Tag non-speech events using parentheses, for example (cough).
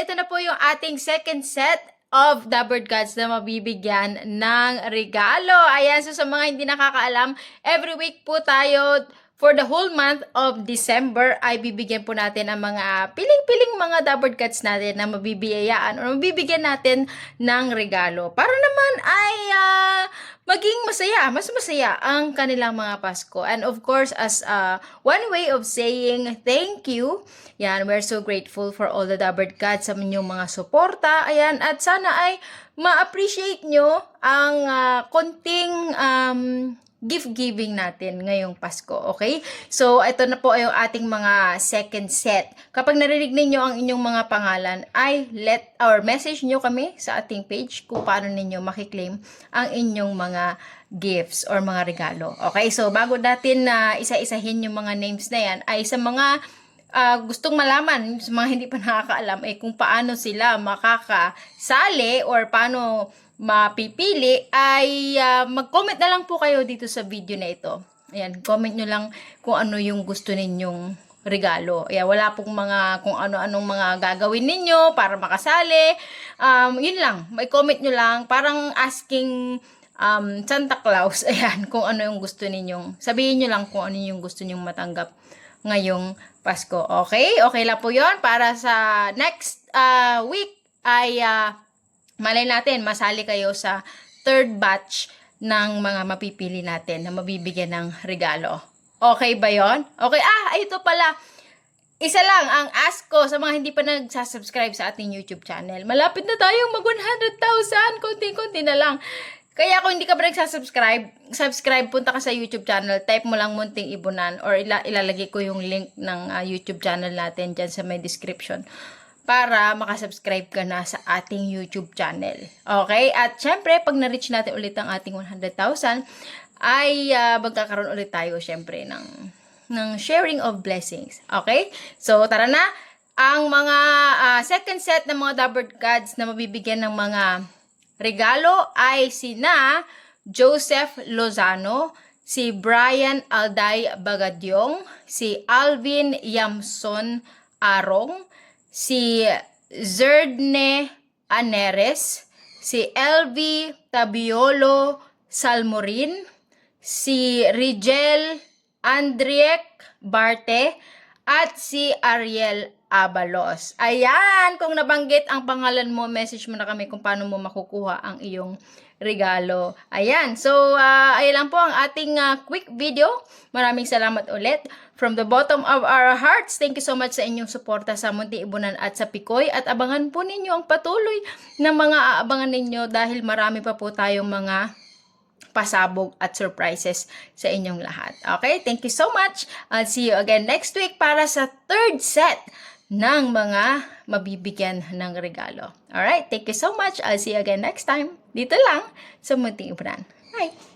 ito na po yung ating second set of bird gods na mabibigyan ng regalo. Ayan, so sa mga hindi nakakaalam, every week po tayo for the whole month of December ay bibigyan po natin ang mga piling-piling mga Dabber Cats natin na mabibiyayaan o mabibigyan natin ng regalo. Para naman ay ah, maging masaya, mas masaya ang kanilang mga Pasko. And of course, as uh, one way of saying thank you, yan, we're so grateful for all the Dabber Cats sa inyong mga suporta. Ayan, at sana ay ma-appreciate nyo ang ah, konting um, gift giving natin ngayong Pasko, okay? So, ito na po yung ating mga second set. Kapag narinig ninyo ang inyong mga pangalan, ay let or message nyo kami sa ating page kung paano ninyo makiklaim ang inyong mga gifts or mga regalo. Okay? So, bago natin na isa-isahin yung mga names na yan, ay sa mga ah, gustong malaman sa mga hindi pa nakakaalam eh kung paano sila makakasali or paano mapipili ay ah, mag-comment na lang po kayo dito sa video na ito. Ayan, comment nyo lang kung ano yung gusto ninyong regalo. Ayan, wala pong mga kung ano-anong mga gagawin ninyo para makasali. Um, yun lang, may comment nyo lang. Parang asking um, Santa Claus. (laughs) Ayan, kung ano yung gusto ninyong, sabihin nyo lang kung ano yung gusto ninyong matanggap ngayong Pasko. Okay? Okay lang po yon Para sa next ah, week ay ah, malay natin, masali kayo sa third batch ng mga mapipili natin na mabibigyan ng regalo. Okay ba yon? Okay, ah, ito pala. Isa lang ang ask ko sa mga hindi pa nagsasubscribe sa ating YouTube channel. Malapit na tayong mag 100,000. Konti-konti na lang. Kaya kung hindi ka pa nagsasubscribe, subscribe, punta ka sa YouTube channel, type mo lang munting ibunan or ila ilalagay ko yung link ng ah, YouTube channel natin dyan sa may description para makasubscribe ka na sa ating YouTube channel. Okay? At syempre, pag na-reach natin ulit ang ating 100,000, ay ah, magkakaroon ulit tayo syempre ng, ng sharing of blessings. Okay? So, tara na. Ang mga ah, second set ng mga Dabber Gods na mabibigyan ng mga regalo ay sina Joseph Lozano, si Brian Alday Bagadyong, si Alvin Yamson Arong, si Zerdne Aneres, si LV Tabiolo Salmorin, si Rigel Andriek Barte, at si Ariel Abalos. Ayan, kung nabanggit ang pangalan mo, message mo na kami kung paano mo makukuha ang iyong regalo. Ayan, so uh, ayan lang po ang ating ah, quick video. Maraming salamat ulit. From the bottom of our hearts, thank you so much sa inyong suporta sa Munti Ibunan at sa Pikoy. At abangan po ninyo ang patuloy ng mga aabangan ninyo dahil marami pa po tayong mga pasabog at surprises sa inyong lahat. Okay? Thank you so much. I'll see you again next week para sa third set ng mga mabibigyan ng regalo. Alright? Thank you so much. I'll see you again next time. Dito lang sa Munting Ipunan. Bye!